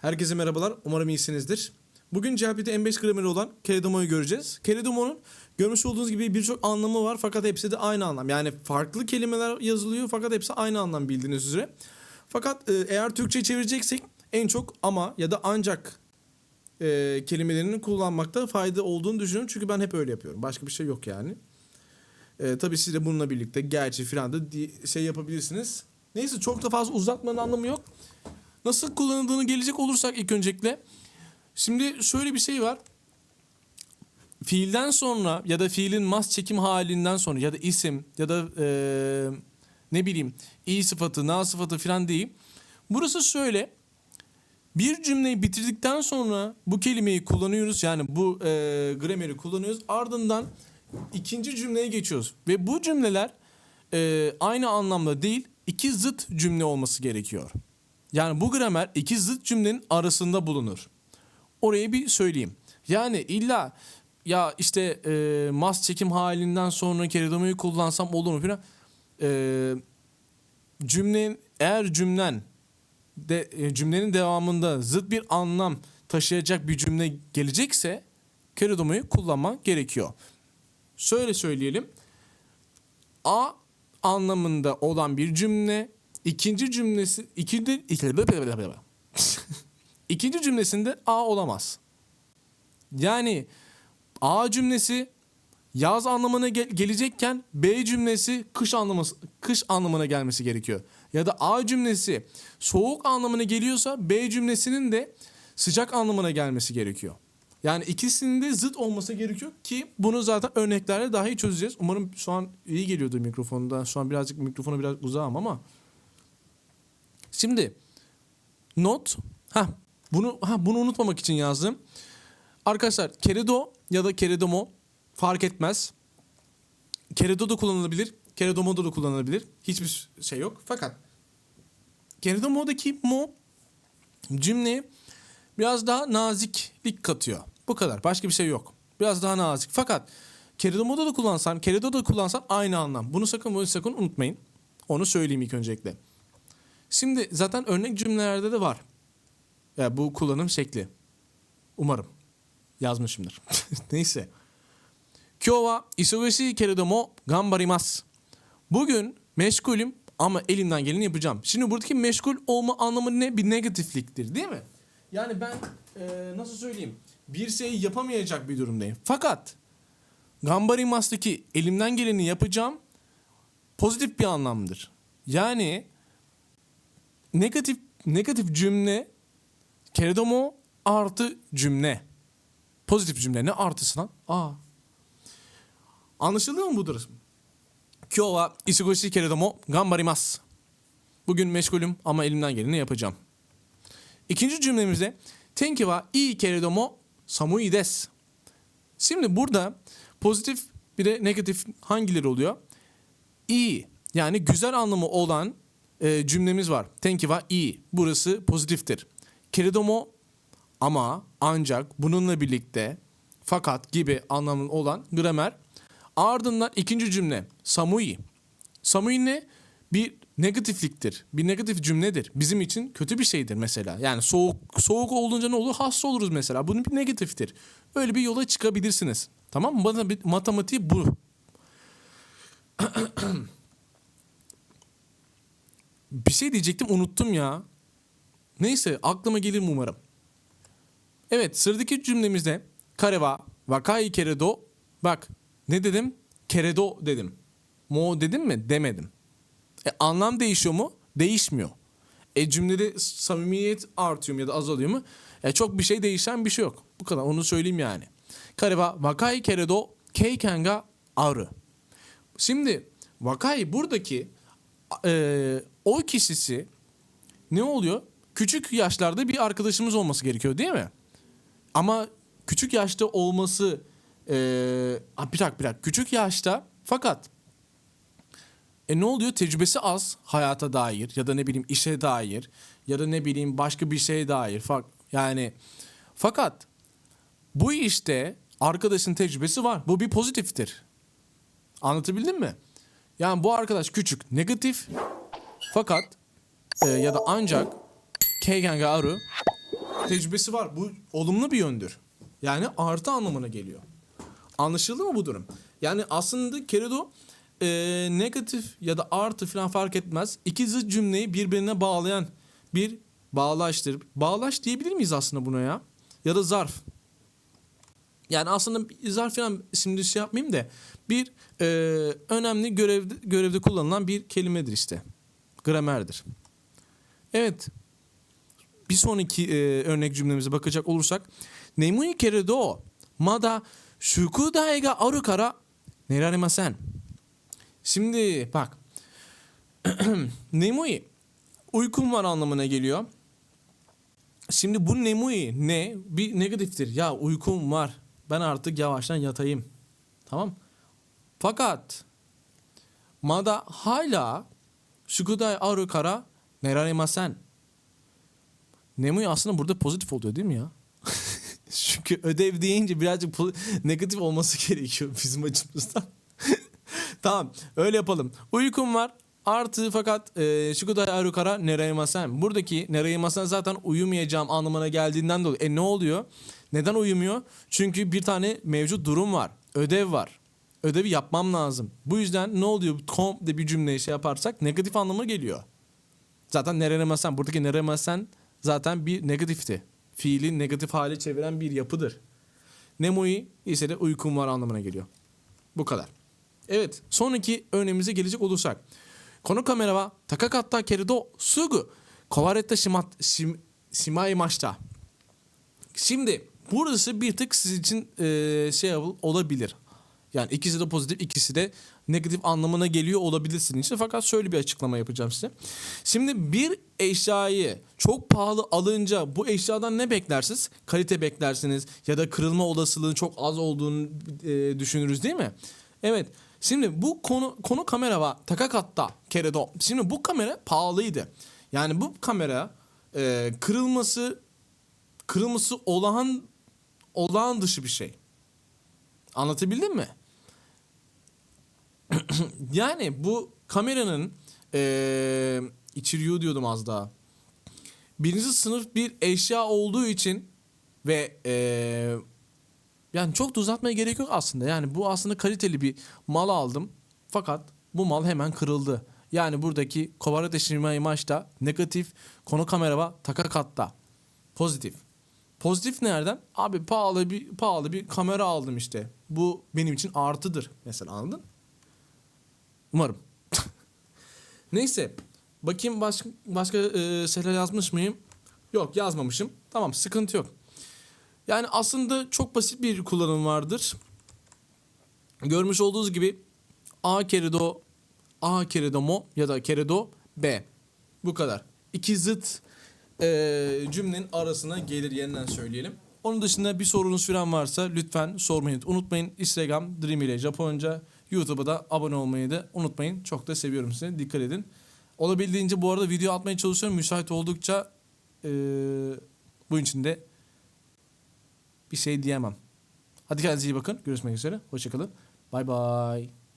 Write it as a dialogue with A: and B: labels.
A: Herkese merhabalar. Umarım iyisinizdir. Bugün CHP'de M5 grameri olan Keridomo'yu göreceğiz. Keridomo'nun görmüş olduğunuz gibi birçok anlamı var fakat hepsi de aynı anlam. Yani farklı kelimeler yazılıyor fakat hepsi aynı anlam bildiğiniz üzere. Fakat e, eğer Türkçe çevireceksek en çok ama ya da ancak e, kelimelerini kullanmakta fayda olduğunu düşünüyorum. Çünkü ben hep öyle yapıyorum. Başka bir şey yok yani. E, tabii siz de bununla birlikte gerçi filan da şey yapabilirsiniz. Neyse çok da fazla uzatmanın anlamı yok. Nasıl kullanıldığını gelecek olursak ilk öncelikle. Şimdi şöyle bir şey var. Fiilden sonra ya da fiilin mas çekim halinden sonra ya da isim ya da eee, ne bileyim i sıfatı, na sıfatı falan değil. Burası şöyle. Bir cümleyi bitirdikten sonra bu kelimeyi kullanıyoruz. Yani bu eee grameri kullanıyoruz. Ardından ikinci cümleye geçiyoruz. Ve bu cümleler eee, aynı anlamda değil iki zıt cümle olması gerekiyor. Yani bu gramer iki zıt cümlenin arasında bulunur. Orayı bir söyleyeyim. Yani illa ya işte e, mas çekim halinden sonra keridomayı kullansam olur mu falan. E, cümlenin eğer cümlen de e, cümlenin devamında zıt bir anlam taşıyacak bir cümle gelecekse keridomayı kullanman gerekiyor. Şöyle söyleyelim. A anlamında olan bir cümle ikinci cümlesi ikinci ikinci cümlesinde A olamaz. Yani A cümlesi yaz anlamına gel- gelecekken B cümlesi kış anlaması kış anlamına gelmesi gerekiyor. Ya da A cümlesi soğuk anlamına geliyorsa B cümlesinin de sıcak anlamına gelmesi gerekiyor. Yani ikisinin de zıt olması gerekiyor ki bunu zaten örneklerle daha iyi çözeceğiz. Umarım şu an iyi geliyordur mikrofonda. Şu an birazcık mikrofona biraz uzağım ama. Şimdi not ha bunu ha bunu unutmamak için yazdım. Arkadaşlar keredo ya da keredomo fark etmez. Keredo da kullanılabilir. Keredomo da kullanılabilir. Hiçbir şey yok. Fakat keredomo'daki mo cümleye biraz daha naziklik katıyor. Bu kadar. Başka bir şey yok. Biraz daha nazik. Fakat keredomo'da da kullansan, keredo da kullansan aynı anlam. Bunu sakın bunu sakın unutmayın. Onu söyleyeyim ilk öncelikle. Şimdi zaten örnek cümlelerde de var. Ya bu kullanım şekli. Umarım. Yazmışımdır. Neyse. Kyo wa isogashi keredomo ganbarimasu. Bugün meşgulüm ama elimden geleni yapacağım. Şimdi buradaki meşgul olma anlamı ne? Bir negatifliktir değil mi? Yani ben eee, nasıl söyleyeyim? Bir şeyi yapamayacak bir durumdayım. Fakat ganbarimasu'daki elimden geleni yapacağım pozitif bir anlamdır. Yani negatif negatif cümle keredomo artı cümle. Pozitif cümle ne artısı lan? Aa. Anlaşıldı mı bu durum? Kyo wa isugoshi keredomo ganbarimasu. Bugün meşgulüm ama elimden geleni yapacağım. İkinci cümlemizde tenki wa ii keredomo samui desu. Şimdi burada pozitif bir de negatif hangileri oluyor? İyi yani güzel anlamı olan e, cümlemiz var. Tenki wa iyi. Burası pozitiftir. Keredomo ama ancak bununla birlikte fakat gibi anlamın olan gramer. Ardından ikinci cümle samui. Samui ne? Bir negatifliktir. Bir negatif cümledir. Bizim için kötü bir şeydir mesela. Yani soğuk soğuk olunca ne olur? Hasta oluruz mesela. Bunun bir negatiftir. Öyle bir yola çıkabilirsiniz. Tamam mı? Matematiği bu. Bir şey diyecektim unuttum ya. Neyse aklıma gelir umarım. Evet sıradaki cümlemizde kareva vakai keredo bak ne dedim? Keredo dedim. Mo dedim mi? Demedim. E, anlam değişiyor mu? Değişmiyor. E cümlede samimiyet artıyor mu ya da azalıyor mu? E, çok bir şey değişen bir şey yok. Bu kadar onu söyleyeyim yani. Kareva vakai keredo keiken ga aru. Şimdi vakai buradaki e, o kişisi ne oluyor? Küçük yaşlarda bir arkadaşımız olması gerekiyor değil mi? Ama küçük yaşta olması e, ha, bir dakika bir dakika küçük yaşta fakat e ne oluyor? Tecrübesi az hayata dair ya da ne bileyim işe dair ya da ne bileyim başka bir şeye dair. Fak yani fakat bu işte arkadaşın tecrübesi var. Bu bir pozitiftir. Anlatabildim mi? Yani bu arkadaş küçük, negatif fakat e, ya da ancak keigen ga aru tecrübesi var. Bu olumlu bir yöndür. Yani artı anlamına geliyor. Anlaşıldı mı bu durum? Yani aslında Keredo e, negatif ya da artı falan fark etmez. İki zıt cümleyi birbirine bağlayan bir bağlaçtır. Bağlaç diyebilir miyiz aslında buna ya? Ya da zarf. Yani aslında zarf falan şimdi şey yapmayayım da bir e, önemli görevde, görevde kullanılan bir kelimedir işte. Gramerdir. Evet. Bir sonraki e, örnek cümlemize bakacak olursak. Nemui keredo mada shukudai ga aru kara neraremasen. Şimdi bak. nemui uykum var anlamına geliyor. Şimdi bu nemui ne? Bir negatiftir. Ya uykum var. Ben artık yavaştan yatayım. Tamam. Fakat mada hala shukudai aru kara neraremasen. Nemui aslında burada pozitif oluyor değil mi ya? Çünkü ödev deyince birazcık negatif olması gerekiyor bizim açımızdan. tamam öyle yapalım. Uykum var artı fakat e, Shukudai Arukara nereyemasen. Buradaki nereyemasen zaten uyumayacağım anlamına geldiğinden dolayı. E ne oluyor? Neden uyumuyor? Çünkü bir tane mevcut durum var. Ödev var. Ödevi yapmam lazım. Bu yüzden ne oluyor? Komple bir cümleyi şey yaparsak negatif anlamı geliyor. Zaten nereyemasen buradaki nereyemasen zaten bir negatifti. Fiili negatif hale çeviren bir yapıdır. Nemoi ise de uykum var anlamına geliyor. Bu kadar. Evet sonraki örneğimize gelecek olursak. Konu kamera wa takakatta keredo sugu kovaretta shimat, shim, shimaimashita. Şimdi burası bir tık siz için e, şey olabilir. Yani ikisi de pozitif, ikisi de negatif anlamına geliyor olabilirsiniz. işte. Fakat şöyle bir açıklama yapacağım size. Şimdi bir eşyayı çok pahalı alınca bu eşyadan ne beklersiniz? Kalite beklersiniz ya da kırılma olasılığının çok az olduğunu e, düşünürüz değil mi? Evet. Şimdi bu konu konu kamera wa takakatta keredo. Şimdi bu kamera pahalıydı. Yani bu kamera e, kırılması kırılması olağan olağan dışı bir şey. Anlatabildim mi? yani bu kameranın eee içeriyor diyordum az daha. Birinci sınıf bir eşya olduğu için ve eee, yani çok da uzatmaya gerek yok aslında. Yani bu aslında kaliteli bir mal aldım. Fakat bu mal hemen kırıldı. Yani buradaki Kovarate Shima imajda negatif, konu kamera ve takakatta. Pozitif. Pozitif nereden? Abi pahalı bir pahalı bir kamera aldım işte. Bu benim için artıdır mesela anladın? Umarım. Neyse. Bakayım başka başka e, şeyler yazmış mıyım? Yok yazmamışım. Tamam sıkıntı yok. Yani aslında çok basit bir kullanım vardır. Görmüş olduğunuz gibi A kere do A kere do mo ya da kere do B. Bu kadar. İki zıt e, cümlenin arasına gelir yeniden söyleyelim. Onun dışında bir sorunuz falan varsa lütfen sormayı unutmayın. Instagram Dream ile Japonca, YouTube'a da abone olmayı da unutmayın. Çok da seviyorum sizi. Dikkat edin. Olabildiğince bu arada video atmaya çalışıyorum. Müsait oldukça e, bunun için de bir şey diyemem. Hadi kendinize iyi bakın. Görüşmek üzere. Hoşçakalın. Bay bay.